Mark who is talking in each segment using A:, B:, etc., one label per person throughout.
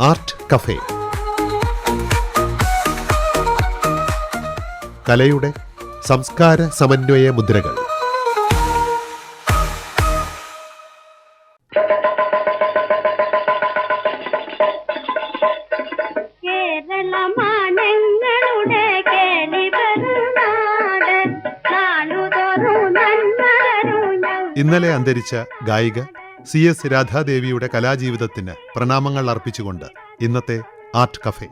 A: Art cafe. കലയുടെ സംസ്കാര സമന്വയ മുദ്രകൾ. ഇന്നലെ അന്തരിച്ച ഗായിക സി എസ് രാധാദേവിയുടെ കലാജീവിതത്തിന് പ്രണാമങ്ങൾ അർപ്പിച്ചുകൊണ്ട് ഇന്നത്തെ ആർട്ട് കഫേ.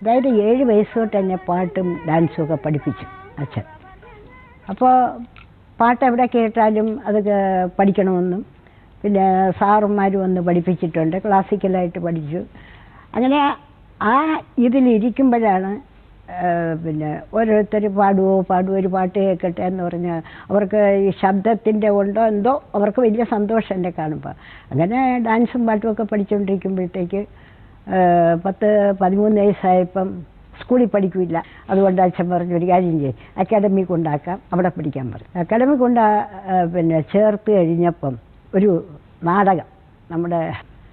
B: അതായത് ഏഴ് വയസ്സ് തൊട്ട് എന്നെ പാട്ടും ഡാൻസും ഒക്കെ പഠിപ്പിച്ചു അച്ഛൻ. അപ്പോൾ പാട്ട് എവിടെ കേട്ടാലും അത് പഠിക്കണമെന്നും. പിന്നെ സാറുമാരും വന്ന് പഠിപ്പിച്ചിട്ടുണ്ട് ക്ലാസിക്കലായിട്ട് പഠിച്ചു. അങ്ങനെ ആ ഇതിലിരിക്കുമ്പോഴാണ് പിന്നെ ഓരോരുത്തർ പാടുവോ പാടുവോ ഒരു പാട്ട് കേൾക്കട്ടെ എന്ന് പറഞ്ഞാൽ അവർക്ക് ഈ ശബ്ദത്തിന്റെ ഉണ്ടോ എന്തോ അവർക്ക് വലിയ സന്തോഷം എന്നെ കാണുമ്പോൾ അങ്ങനെ ഡാൻസും പാട്ടും ഒക്കെ പഠിച്ചുകൊണ്ടിരിക്കുമ്പോഴത്തേക്ക് പത്ത് പതിമൂന്ന് വയസ്സായപ്പം സ്കൂളിൽ പഠിക്കില്ല. അതുകൊണ്ട് അച്ഛൻ പറഞ്ഞു ഒരു കാര്യം ചെയ്യും അക്കാഡമി കൊണ്ടാക്കാം അവിടെ പഠിക്കാൻ പറഞ്ഞു. അക്കാഡമി കൊണ്ട് പിന്നെ ചേർത്ത് കഴിഞ്ഞപ്പം ഒരു നാടകം നമ്മുടെ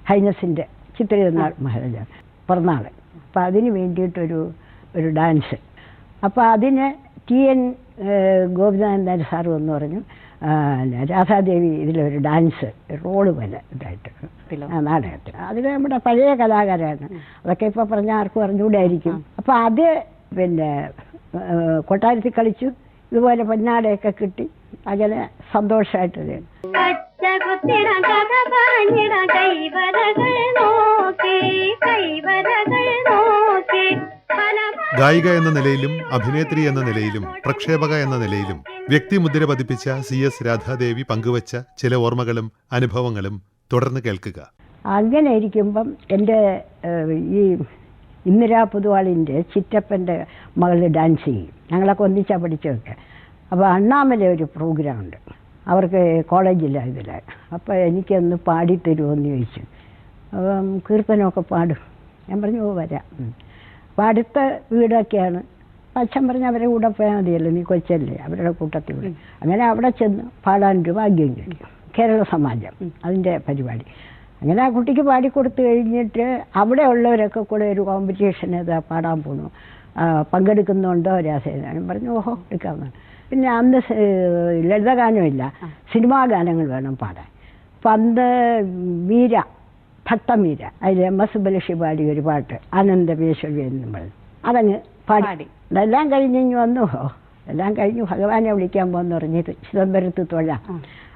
B: ഹൈനസിന്റെ ചിത്രനാൾ മഹാരാജ പിറന്നാൾ അപ്പം അതിന് വേണ്ടിയിട്ടൊരു ഒരു ഡാൻസ്. അപ്പോൾ അതിന് ടി എൻ ഗോപിനാഥൻ സാർ എന്ന് പറഞ്ഞു രാധാദേവി ഇതിലൊരു ഡാൻസ് റോൾ പോലെ ഇതായിട്ട്. നാടകത്തിൽ. അതിൽ നമ്മുടെ പഴയ കലാകാരാണ് അതൊക്കെ ഇപ്പോൾ പറഞ്ഞാൽ ആർക്കും അറിഞ്ഞുകൂടായിരിക്കും അപ്പോൾ അത് പിന്നെ കൊട്ടാരത്തിൽ കളിച്ചു. ഇതുപോലെ പൊന്നാടയൊക്കെ കിട്ടി. അങ്ങനെ സന്തോഷമായിട്ട്
C: കൈവരകൾ നോക്കി കൈവരകൾ
A: ഗായിക എന്ന നിലയിലും അഭിനേത്രി എന്ന നിലയിലും പ്രക്ഷേപക എന്ന നിലയിലും വ്യക്തിമുദ്ര പതിപ്പിച്ച സി എസ് രാധാദേവി പങ്കുവച്ച ചില ഓർമ്മകളും അനുഭവങ്ങളും തുടർന്ന് കേൾക്കുക.
B: അങ്ങനെ ഇരിക്കുമ്പം എന്റെ ഈ ഇന്ദിരാ പൊതുവാളിന്റെ ചിറ്റപ്പന്റെ മകൾ ഡാൻസ് ചെയ്യും. ഞങ്ങളൊക്കെ ഒന്നിച്ചാണ് പഠിച്ചതൊക്കെ. അപ്പോൾ അണ്ണാമല ഒരു പ്രോഗ്രാം ഉണ്ട് അവർക്ക് കോളേജില്ല ഇതിൽ അപ്പോൾ എനിക്കൊന്ന് പാടിത്തരുമോ എന്ന് ചോദിച്ചു. അപ്പം കീർത്തനമൊക്കെ പാടും. ഞാൻ പറഞ്ഞു ഓ വരാം. ഉം. അപ്പോൾ അടുത്ത വീടൊക്കെയാണ്. അച്ഛൻ പറഞ്ഞു അവരെ കൂടെ പോയാൽ മതിയല്ലോ നീ കൊച്ചല്ലേ അവരുടെ കൂട്ടത്തിൽ വിടും അങ്ങനെ അവിടെ ചെന്ന് പാടാൻ ഒരു ഭാഗ്യം കിട്ടി. കേരള സമാജം അതിന്റെ പരിപാടി. അങ്ങനെ ആ കുട്ടിക്ക് പാടിക്കൊടുത്തു കഴിഞ്ഞിട്ട് അവിടെ ഉള്ളവരൊക്കെ കൂടെ ഒരു കോമ്പറ്റീഷൻ ഏതാ പാടാൻ ആ, പങ്കെടുക്കുന്നുണ്ടോ രാസേന ഞാൻ പറഞ്ഞു ഓഹോ എടുക്കാമെന്ന് പിന്നെ അന്ന് ലളിതഗാനമില്ല. സിനിമാ ഗാനങ്ങൾ വേണം പാടാൻ. അപ്പം അന്ന് വീര ഭക്തമീര അതിൽ എം എസ് ബലഷി പാടിയ ഒരു പാട്ട് ആനന്ദമേശ്വരി എന്ന് പറഞ്ഞു അതങ്ങ് പാടി. ഇതെല്ലാം കഴിഞ്ഞ് വന്നു. എല്ലാം കഴിഞ്ഞു ഭഗവാനെ വിളിക്കാൻ പോകുന്നു പറഞ്ഞിട്ട് ചിദംബരത്ത് തൊഴ.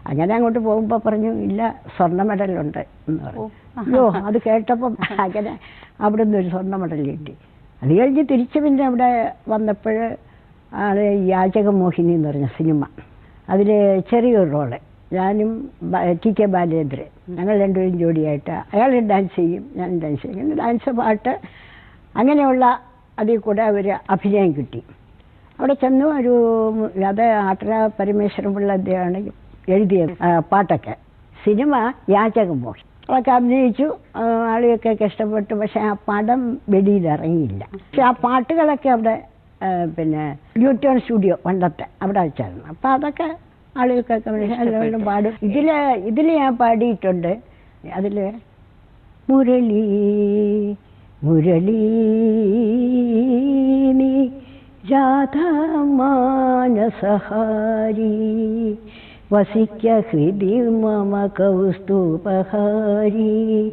B: അങ്ങനെ അങ്ങോട്ട് പോകുമ്പോൾ പറഞ്ഞു ഇല്ല സ്വർണ മെഡലുണ്ട് എന്ന് പറഞ്ഞു. അയ്യോ അത് കേട്ടപ്പം അങ്ങനെ അവിടെ നിന്ന് ഒരു സ്വർണ മെഡൽ കിട്ടി. അത് കഴിഞ്ഞ് തിരിച്ച് പിന്നെ അവിടെ വന്നപ്പോൾ ആൾ യാചകമോഹിനി എന്ന് പറഞ്ഞ സിനിമ. അതിൽ ചെറിയൊരു റോൾ. ഞാനും ടി കെ ബാലേന്ദ്രൻ. ഞങ്ങൾ രണ്ടുപേരും ജോഡിയായിട്ട് അയാൾ ഡാൻസ് ചെയ്യും ഞാൻ ഡാൻസ് ചെയ്യും. ഡാൻസ് പാട്ട് അങ്ങനെയുള്ള അതിൽ കൂടെ ഒരു അഭിനയം കിട്ടി. അവിടെ ചെന്നു ഒരു അത് ആട്ടര പരമേശ്വരൻ പിള്ള അദ്ദേഹമാണ് എഴുതിയത് പാട്ടൊക്കെ. സിനിമ യാചകം പോയി. അതൊക്കെ അഭിനയിച്ചു ആളുകൾക്കൊക്കെ ഇഷ്ടപ്പെട്ടു. പക്ഷെ ആ പടം വെളിയിൽ ഇറങ്ങിയില്ല. പക്ഷെ ആ പാട്ടുകളൊക്കെ അവിടെ പിന്നെ ന്യൂട്ടോൺ സ്റ്റുഡിയോ പണ്ടത്തെ അവിടെ വെച്ചായിരുന്നു. അപ്പം അതൊക്കെ ആളുകൾക്കൊക്കെ എല്ലാവരും പാടും. ഇതിൽ ഇതിൽ ഞാൻ പാടിയിട്ടുണ്ട്. അതിൽ മുരളി മുരളി നീ രാധാമാനസഹാരി. വസിക്ക ഹൃദി മമ കൗസ്തുപഹാരി.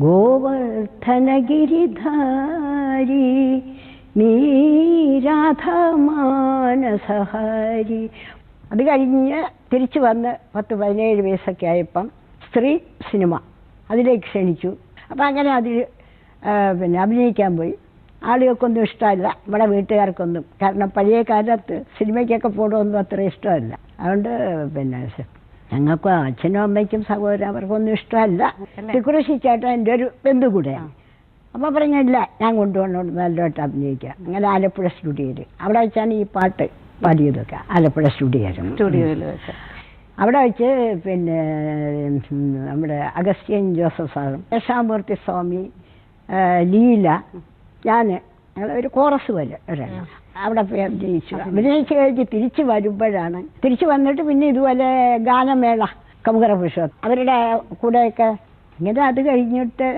B: ഗോവർദ്ധനഗിരിധാരി. നീ രാധാമാനസഹാരി. അത് കഴിഞ്ഞ് തിരിച്ചു വന്ന് പത്ത് പതിനേഴ് വയസ്സൊക്കെ ആയപ്പം സ്ത്രീ സിനിമ അതിലേക്ക് ക്ഷണിച്ചു. അപ്പം അങ്ങനെ അതിൽ പിന്നെ അഭിനയിക്കാൻ പോയി. ആളുകൾക്കൊന്നും ഇഷ്ടമല്ല ഇവിടെ വീട്ടുകാർക്കൊന്നും. കാരണം പഴയ കാലത്ത് സിനിമയ്ക്കൊക്കെ പോകണമെന്നും അത്ര ഇഷ്ടമല്ല. അതുകൊണ്ട് പിന്നെ ഞങ്ങൾക്കും അച്ഛനും അമ്മയ്ക്കും സഹോദരൻ അവർക്കൊന്നും ഇഷ്ടമല്ല. തിക്കുറശി ചേട്ടൻ എന്റെ ഒരു ബന്ധു കൂടെയാണ് അപ്പോൾ പറഞ്ഞില്ല ഞാൻ കൊണ്ടുവന്നോണ്ട് നല്ലതായിട്ട് അഭിനയിക്കാം. അങ്ങനെ ആലപ്പുഴ സ്റ്റുഡിയോയിൽ. അവിടെ വെച്ചാണ് ഈ പാട്ട്. പാടിയതൊക്കെ ആലപ്പുഴ സ്റ്റുഡിയോ
D: സ്റ്റുഡിയോയിൽ വെച്ച്
B: അവിടെ വെച്ച് പിന്നെ നമ്മുടെ അഗസ്ത്യൻ ജോസഫ് സാറും യശാമൂർത്തി സ്വാമി ലീല ഞാൻ ഒരു കോറസ് പോലെ ഒരെണ്ണം. അവിടെ പോയി അഭിനയിച്ചു അഭിനയിച്ച് കഴിഞ്ഞ് തിരിച്ചു വരുമ്പോഴാണ്. തിരിച്ചു വന്നിട്ട് പിന്നെ ഇതുപോലെ ഗാനമേള കമുകര പുരുഷം അവരുടെ കൂടെയൊക്കെ. ഇങ്ങനെ അത് കഴിഞ്ഞിട്ട്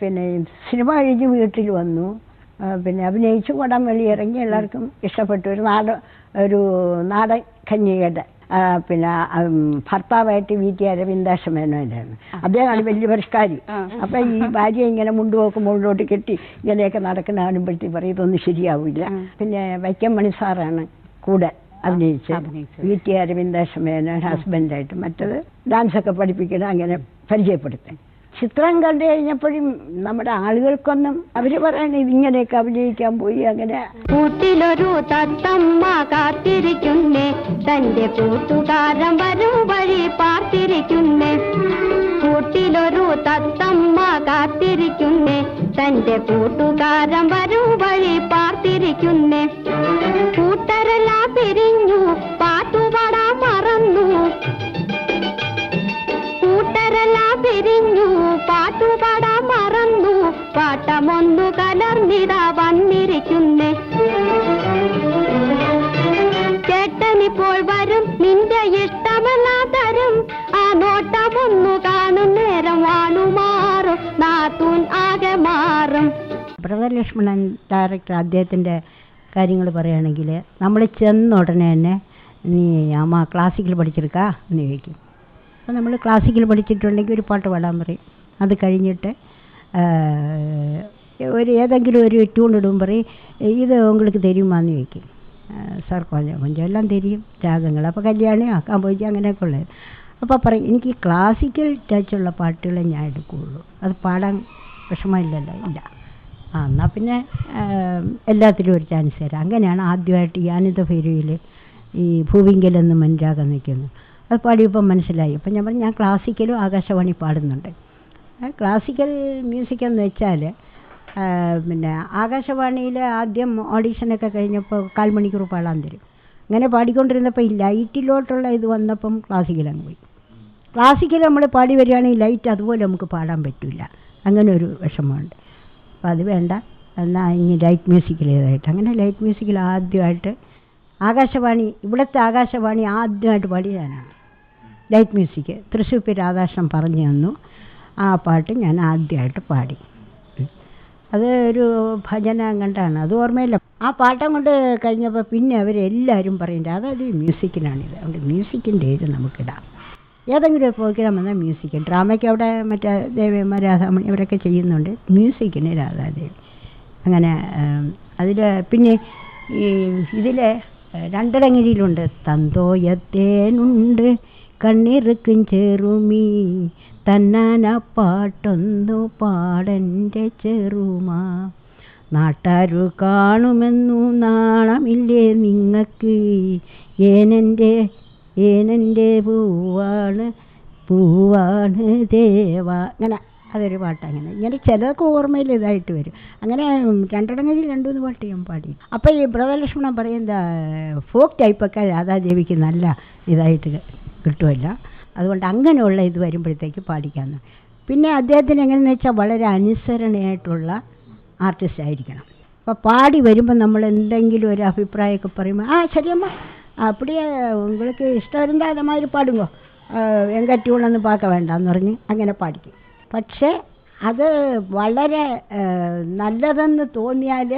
B: പിന്നെ സിനിമ കഴിഞ്ഞ് വീട്ടിൽ വന്നു. പിന്നെ അഭിനയിച്ച് കൂടാൻ വെളിയിറങ്ങി എല്ലാവർക്കും ഇഷ്ടപ്പെട്ടു. ഒരു നാട ഒരു നാടൻ കന്യകയുടെ പിന്നെ ഭർത്താവായിട്ട് വി ടി അരവിന്ദാശ മേനോനായിരുന്നു അദ്ദേഹമാണ് വലിയ പരിഷ്കാരി. അപ്പൊ ഈ ഭാര്യ ഇങ്ങനെ മുണ്ടുപോക്ക് മുകളിലോട്ട് കെട്ടി ഇങ്ങനെയൊക്കെ നടക്കുന്ന കാണുമ്പോഴത്തേക്ക് പറയും ഇതൊന്നും ശരിയാവില്ല പിന്നെ വൈക്കം മണി സാറാണ് കൂടെ അഭിനയിച്ചത്. വി ടി അരവിന്ദാശ മേനോൻ ഹസ്ബൻഡായിട്ട് മറ്റത് ഡാൻസൊക്കെ പഠിപ്പിക്കണം അങ്ങനെ പരിചയപ്പെടുത്താൻ ചിത്രം കണ്ടു കഴിഞ്ഞപ്പോഴും നമ്മുടെ ആളുകൾക്കൊന്നും അവർ പറയണ ഇതിങ്ങനെയൊക്കെ അഭിനയിക്കാൻ പോയി അങ്ങനെ.
C: കൂട്ടിലൊരു തത്തമ്മ കാത്തിരിക്കുന്നേ തന്റെ കൂട്ടുകാരൻ വരും വഴി പാർത്തിരിക്കുന്നേ. കൂട്ടിലൊരു തത്തമ്മ കാത്തിരിക്കുന്നേ തന്റെ കൂട്ടുകാരൻ വരും വഴി പാർത്തിരിക്കുന്നേ. കൂട്ടരെല്ലാം പിരിഞ്ഞു പാട്ടുപാടാൻ മറന്നു. കൂട്ടരെല്ലാം പിരിഞ്ഞു പാട്ടമൊന്നു കലർന്നിതാ വന്നിരിക്കുന്നേ. ചേട്ടനിപ്പോൾ വരും നിന്റെ ഇഷ്ടമെല്ലാം തരും ആ നോട്ടമൊന്നു കാണും നേരം വാണുമാറും. നാത്തൂൻ ആകെ മാറും.
B: ബ്രദർ ലക്ഷ്മണൻ ഡയറക്ടർ അദ്ദേഹത്തിന്റെ കാര്യങ്ങൾ പറയുകയാണെങ്കിൽ നമ്മൾ ചെന്ന ഉടനെ തന്നെ നീ അമ്മ ക്ലാസിക്കൽ പഠിച്ചെടുക്കാ എന്ന് ചോദിക്കും. അപ്പോൾ നമ്മൾ ക്ലാസിക്കൽ പഠിച്ചിട്ടുണ്ടെങ്കിൽ ഒരു പാട്ട് പാടാൻ പറയും. അത് കഴിഞ്ഞിട്ട് ഒരു ഏതെങ്കിലും ഒരു டியூன் இடும் പറയും ഇത് ഉങ്ങൾക്ക് തരുമാന്ന് ചോദിക്കും. സാർ കൊഞ്ചം கொஞ்சம் എല്ലാം തെരിയും രാഗങ്ങൾ അപ്പോൾ കല്യാണിയോ കാമ്പോയ്ക്ക് അങ്ങനെയൊക്കെ ഉള്ളത്. അപ്പോൾ പറയും എനിക്ക് ക്ലാസിക്കൽ ടച്ചുള്ള പാട്ടുകളെ ഞാൻ എടുക്കുകയുള്ളൂ. അത് പാടാൻ വിഷമമില്ലല്ലോ. ഇല്ല. ആ എന്നാൽ പിന്നെ എല്ലാത്തിലും ഒരു ചാൻസ് തരാം. അങ്ങനെയാണ് ആദ്യമായിട്ട് ഈ അനന്തഭൈരവിയിൽ ഈ ഭൂവിങ്കലെന്ന് മൻരാഗം നിൽക്കുന്നു അത് പാടിയപ്പം മനസ്സിലായി. അപ്പം ഞാൻ പറഞ്ഞു ഞാൻ ക്ലാസിക്കലും ആകാശവാണി പാടുന്നുണ്ട്. ക്ലാസിക്കൽ മ്യൂസിക് എന്ന് വെച്ചാൽ പിന്നെ ആകാശവാണിയിൽ ആദ്യം ഓഡീഷനൊക്കെ കഴിഞ്ഞപ്പോൾ കാൽമണിക്കൂർ പാടാൻ തരും. അങ്ങനെ പാടിക്കൊണ്ടിരുന്നപ്പോൾ ഈ ലൈറ്റിലോട്ടുള്ള ഇത് വന്നപ്പം ക്ലാസിക്കൽ അങ്ങ് പോയി. ക്ലാസിക്കൽ നമ്മൾ പാടി വരികയാണെങ്കിൽ ലൈറ്റ് അതുപോലെ നമുക്ക് പാടാൻ പറ്റില്ല. അങ്ങനെ ഒരു വിഷമമുണ്ട്. അപ്പോൾ അത് വേണ്ട. എന്നാൽ ഇനി ലൈറ്റ് മ്യൂസിക്കിൽ ഏതായിട്ട് അങ്ങനെ ലൈറ്റ് മ്യൂസിക്കിൽ ആദ്യമായിട്ട് ആകാശവാണി ഇവിടുത്തെ ആകാശവാണി ആദ്യമായിട്ട് പാടിയതാണ്. ലൈറ്റ് മ്യൂസിക് തൃശ്ശൂർ രാധാകൃഷ്ണൻ പറഞ്ഞു തന്നു. ആ പാട്ട് ഞാൻ ആദ്യമായിട്ട് പാടി. അത് ഒരു ഭജന കണ്ടാണ്. അത് ഓർമ്മയില്ല. ആ പാട്ടം കൊണ്ട് കഴിഞ്ഞപ്പോൾ പിന്നെ അവരെല്ലാവരും പറയുന്നുണ്ട് അതായത് മ്യൂസിക്കിനാണിത്. അതുകൊണ്ട് മ്യൂസിക്കിന്റെ ഇത് നമുക്കിടാം. ഏതെങ്കിലും ഒരു പ്രോഗ്രാം വന്നാൽ മ്യൂസിക് ഡ്രാമയ്ക്ക് അവിടെ മറ്റേ ദേവിയമ്മ രാധാമണി അവരൊക്കെ ചെയ്യുന്നുണ്ട്. മ്യൂസിക്കിന് രാധാദേവി. അങ്ങനെ അതിൽ പിന്നെ ഈ ഇതിലെ രണ്ടരങ്ങിരിയിലുണ്ട്. തന്തോയത്തേനുണ്ട് കണ്ണിറുക്കും ചെറുമീ തന്നാന പാട്ടൊന്നു പാടന്റെ ചെറുമാ. നാട്ടാരു കാണുമെന്നു നാണമില്ലേ നിങ്ങൾക്ക് ഏനെന്റെ ഏനെന്റെ പൂവാണ് പൂവാണ് ദേവ. അങ്ങനെ അതൊരു പാട്ട് അങ്ങനെ ഇങ്ങനെ ചിലതൊക്കെ ഓർമ്മയിൽ ഇതായിട്ട് വരും. അങ്ങനെ രണ്ടിടങ്ങളിൽ രണ്ടു മൂന്ന് പാട്ട് ഞാൻ പാടി. അപ്പോൾ ഈ ബ്രഹ്മലക്ഷ്മണൻ പറയുന്ന ഫോക്ക് ടൈപ്പൊക്കെ രാധാദേവിക്ക് നല്ല ഇതായിട്ട് കിട്ടുമല്ല അതുകൊണ്ട് അങ്ങനെയുള്ള ഇത് വരുമ്പോഴത്തേക്ക് പാടിക്കാമെന്ന് പിന്നെ അദ്ദേഹത്തിന് എങ്ങനെയെന്ന് വെച്ചാൽ വളരെ അനുസരണയായിട്ടുള്ള ആർട്ടിസ്റ്റ് ആയിരിക്കണം. അപ്പോൾ പാടി വരുമ്പോൾ നമ്മൾ എന്തെങ്കിലും ഒരു അഭിപ്രായമൊക്കെ പറയുമ്പോൾ ആ ശരിയമ്മ അപ്പടിയേ ഉങ്ങൾക്ക് ഇഷ്ടം വരുന്ന അതേമാതിരി പാടുമോ എങ്ക ട്യൂണൊന്നും പാക്ക വേണ്ടെന്ന് പറഞ്ഞ് അങ്ങനെ പാടിക്കും. പക്ഷേ അത് വളരെ നല്ലതെന്ന് തോന്നിയാൽ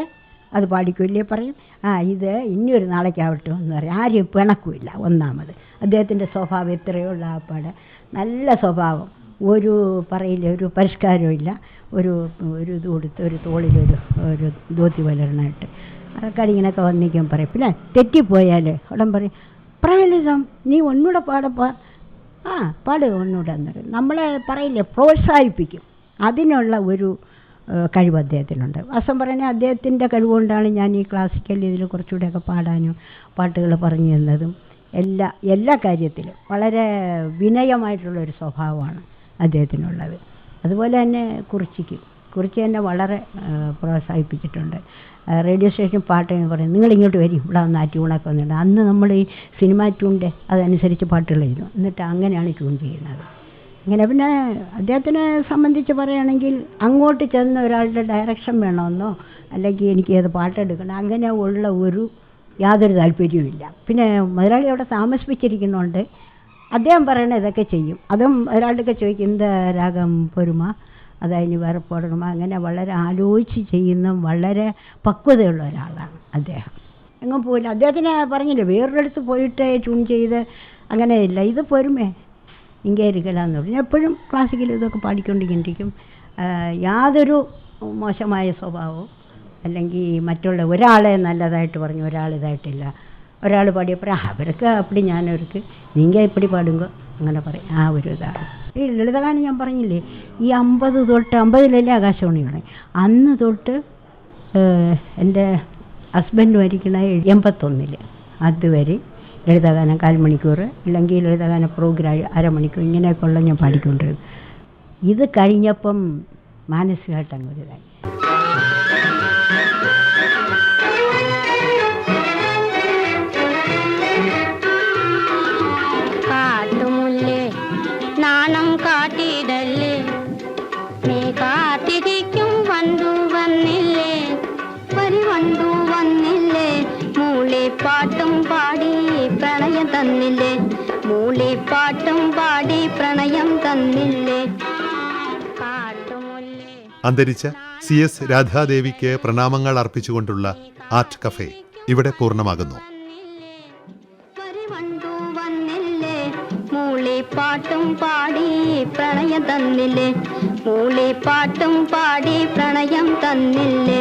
B: അത് പാടിക്കൂല്ലേ പറയും? ആ ഇത് ഇനിയൊരു നാളേക്കാവട്ടെ എന്ന് പറയും. ആരും പിണക്കുമില്ല ഒന്നാമത്. അദ്ദേഹത്തിന്റെ സ്വഭാവം എത്രയുള്ള ഉള്ള ആപ്പാട് നല്ല സ്വഭാവം. ഒരു പറയില്ല ഒരു പരിഷ്കാരവും ഇല്ല. ഒരു ഒരു ഇത് കൊടുത്ത് ഒരു തോളിലൊരു ഒരു ധോത്തി വലരണമായിട്ട് ആൾക്കാർ ഇങ്ങനെയൊക്കെ വന്നിരിക്കാൻ പറയും. പിന്നെ തെറ്റിപ്പോയാൽ ഉടൻ പറയും പ്രഹലിതം നീ ഒന്നുകൂടെ പാടപ്പാ. ആ പാട് ഒന്നുകൂടെ എന്നൊരു നമ്മളെ പറയില്ലേ പ്രോത്സാഹിപ്പിക്കും. അതിനുള്ള ഒരു കഴിവ് അദ്ദേഹത്തിനുണ്ട്. വാസം പറഞ്ഞാൽ അദ്ദേഹത്തിന്റെ കഴിവുകൊണ്ടാണ് ഞാൻ ഈ ക്ലാസിക്കൽ ഇതിൽ കുറച്ചുകൂടെയൊക്കെ പാടാനും പാട്ടുകൾ പറഞ്ഞു തന്നതും. എല്ലാ എല്ലാ കാര്യത്തിലും വളരെ വിനയമായിട്ടുള്ളൊരു സ്വഭാവമാണ് അദ്ദേഹത്തിനുള്ളത്. അതുപോലെ തന്നെ കുറിച്ചിക്ക്. കുറിച്ച് എന്നെ വളരെ പ്രോത്സാഹിപ്പിച്ചിട്ടുണ്ട്. റേഡിയോ സ്റ്റേഷൻ പാട്ട് എന്ന് പറയും നിങ്ങൾ ഇങ്ങോട്ട് വരും ഇവിടെ വന്ന് ആ ട്യൂണൊക്കെ വന്നിട്ടുണ്ട് അന്ന് നമ്മൾ ഈ സിനിമ ട്യൂണിന്റെ അതനുസരിച്ച് പാട്ടുകൾ എഴുതും. എന്നിട്ട് അങ്ങനെയാണ് ട്യൂൺ ചെയ്യുന്നത്. ഇങ്ങനെ പിന്നെ അദ്ദേഹത്തിനെ സംബന്ധിച്ച് പറയുകയാണെങ്കിൽ അങ്ങോട്ട് ചെന്ന ഒരാളുടെ ഡയറക്ഷൻ വേണമെന്നോ അല്ലെങ്കിൽ എനിക്ക് ഏത് പാട്ടെടുക്കണം അങ്ങനെ ഉള്ള ഒരു യാതൊരു താല്പര്യവുമില്ല പിന്നെ മുതലാളി അവിടെ താമസിപ്പിച്ചിരിക്കുന്നതുകൊണ്ട് അദ്ദേഹം പറയണ ഇതൊക്കെ ചെയ്യും. അതും ഒരാളുടെ ചോദിക്കും എന്ത് രാഗം പൊരുമ? അതായത് വേറെ പോടണം? അങ്ങനെ വളരെ ആലോചിച്ച് ചെയ്യുന്ന വളരെ പക്വതയുള്ള ഒരാളാണ് അദ്ദേഹം. എങ്ങും പോയില്ല അദ്ദേഹത്തിന് പറഞ്ഞില്ലേ വേറൊരിടത്ത് പോയിട്ട് ട്യൂൺ ചെയ്ത് അങ്ങനെയില്ല ഇത് പൊരുമേ? ഇங்கே ഇരിക്കലാന്ന് പറഞ്ഞു. എപ്പോഴും ക്ലാസിക്കൽ ഇതൊക്കെ പാടിക്കൊണ്ടിരിക്കും. യാതൊരു മോശമായ സ്വഭാവവും അല്ലെങ്കിൽ മറ്റുള്ള ഒരാളെ നല്ലതായിട്ട് പറഞ്ഞു ഒരാൾ ഇതായിട്ടില്ല. ഒരാൾ പാടിയപ്പോൾ അവർക്ക് അപ്പടി ഞാനവർക്ക് നിങ്ങൾ എപ്പടി പാടുമ്പോൾ അങ്ങനെ പറയും. ആ ഒരു ഇതാണ്. ഈ ലളിതഗാനം ഞാൻ പറഞ്ഞില്ലേ ഈ അമ്പത് തൊട്ട് അമ്പതിലല്ലേ ആകാശവാണി തുടങ്ങി അന്ന് തൊട്ട് എന്റെ ഹസ്ബൻഡ് മരിക്കണ എൺപത്തൊന്നിൽ അതുവരെ ലളിതഗാനം കാൽ മണിക്കൂർ ഇല്ലെങ്കിൽ ലളിതഗാന പ്രോഗ്രാം അരമണിക്കൂർ ഇങ്ങനെയൊക്കെയുള്ള ഞാൻ പാടിക്കൊണ്ടിരുന്നു ഇത് കഴിഞ്ഞപ്പം മാനസികമായിട്ട് അങ്ങ് ഇതായി
A: അന്തരിച്ച സി എസ് രാധാദേവിക്ക് പ്രണാമങ്ങൾ അർപ്പിച്ചുകൊണ്ടുള്ള ആർട്ട് കഫേ ഇവിടെ
C: പൂർണമാകുന്നു. പാട്ടും പാടി പ്രണയം തന്നില്ലേ മൂളിപ്പാട്ടും പാടി പ്രണയം തന്നില്ലേ?